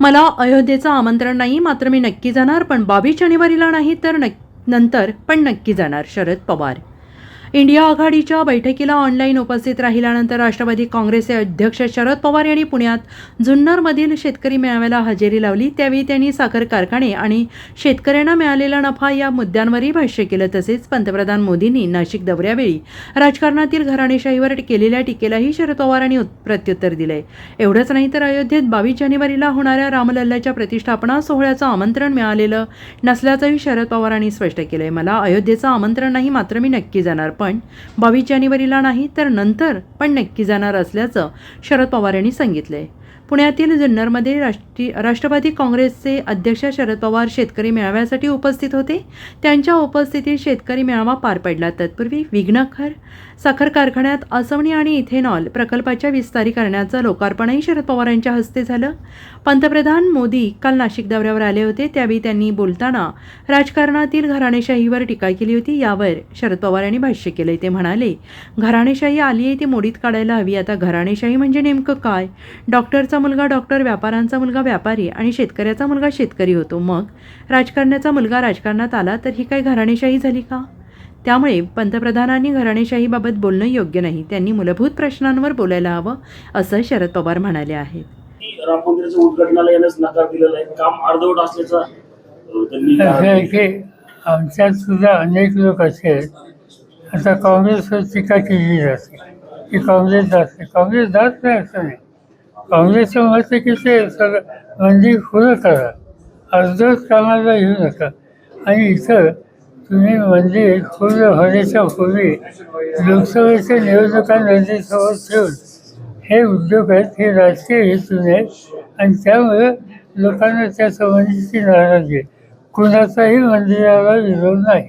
मला अयोध्येचं आमंत्रण नाही मात्र मी नक्की जाणार पण बावीस जानेवारीला नाही तर नक् नंतर पण नक्की जाणार शरद पवार. इंडिया आघाडीच्या बैठकीला ऑनलाईन उपस्थित राहिल्यानंतर राष्ट्रवादी काँग्रेसचे अध्यक्ष शरद पवार यांनी पुण्यात जुन्नरमधील शेतकरी मेळाव्याला हजेरी लावली. त्यावेळी त्यांनी साखर कारखाने आणि शेतकऱ्यांना मिळालेला नफा या मुद्द्यांवरही भाष्य केलं. तसेच पंतप्रधान मोदींनी नाशिक दौऱ्यावेळी राजकारणातील घराणेशाहीवर केलेल्या टीकेलाही शरद पवारांनी प्रत्युत्तर दिलंय. एवढंच नाही तर अयोध्येत बावीस जानेवारीला होणाऱ्या रामलल्ल्याच्या प्रतिष्ठापना सोहळ्याचं आमंत्रण मिळालेलं नसल्याचंही शरद पवारांनी स्पष्ट केलंय. मला अयोध्येचं आमंत्रण नाही मात्र मी नक्की जाणार पण बावीस जानेवारीला नाही तर नंतर पण नक्की जाणार असल्याचं शरद पवार यांनी सांगितलंय. पुण्यातील जुन्नरमध्ये राष्ट्रीय राष्ट्रवादी काँग्रेसचे अध्यक्ष शरद पवार शेतकरी मेळाव्यासाठी उपस्थित होते. त्यांच्या उपस्थितीत शेतकरी मेळावा पार पडला. तत्पूर्वी विघ्नखर साखर कारखान्यात असवणी आणि इथेनॉल प्रकल्पाच्या विस्तारीकरणाचं लोकार्पणही शरद पवार यांच्या हस्ते झालं. पंतप्रधान मोदी काल नाशिक दौऱ्यावर आले होते. त्यावेळी त्यांनी बोलताना राजकारणातील घराणेशाहीवर टीका केली होती. यावर शरद पवार यांनी भाष्य केले ते म्हणाले. घराणेशाही आली आहे ती मोडीत काढायला हवी. आता घराणेशाही म्हणजे नेमकं काय? डॉक्टरचा मुलगा डॉक्टर व्यापाऱ्यांचा मुलगा व्यापारी आणि शेतकऱ्याचा मुलगा शेतकरी होतो. मग? राजकारण्याचा मुलगा राजकारणात आला तर ही काय घराणेशाही झाली का? त्यामुळे पंतप्रधानांनी घराणेशाहीबाबत बोलणं योग्य नाही. त्यांनी मूलभूत प्रश्नांवर बोलायला हवं असं शरद पवार म्हणाले आहेत राम मंदिराच्या उद्घाटनाला येण्यास नकार दिलेला आहे. काम अर्धवट असल्याचा त्यांनी आमच्यात सुद्धा अनेक लोक असे आहेत. आता काँग्रेसवर टीका केली जाते. की काँग्रेस जात नाही. काँग्रेस जात नाही असं नाही. काँग्रेसचं मत की ते सगळं मंदिर खुलं करा. अर्धच कामाला येऊ नका. आणि इथं तुम्ही मंदिर पूर्ण होण्याच्या पूर्वी लोकसभेच्या निवडणुका नजरेसमोर ठेवून हे उद्योग आहेत हे राजकीय हेतून आहेत. आणि त्यामुळे लोकांना त्या संबंधीची नाराजी कुणाचाही मंदिराला विरोध नाही.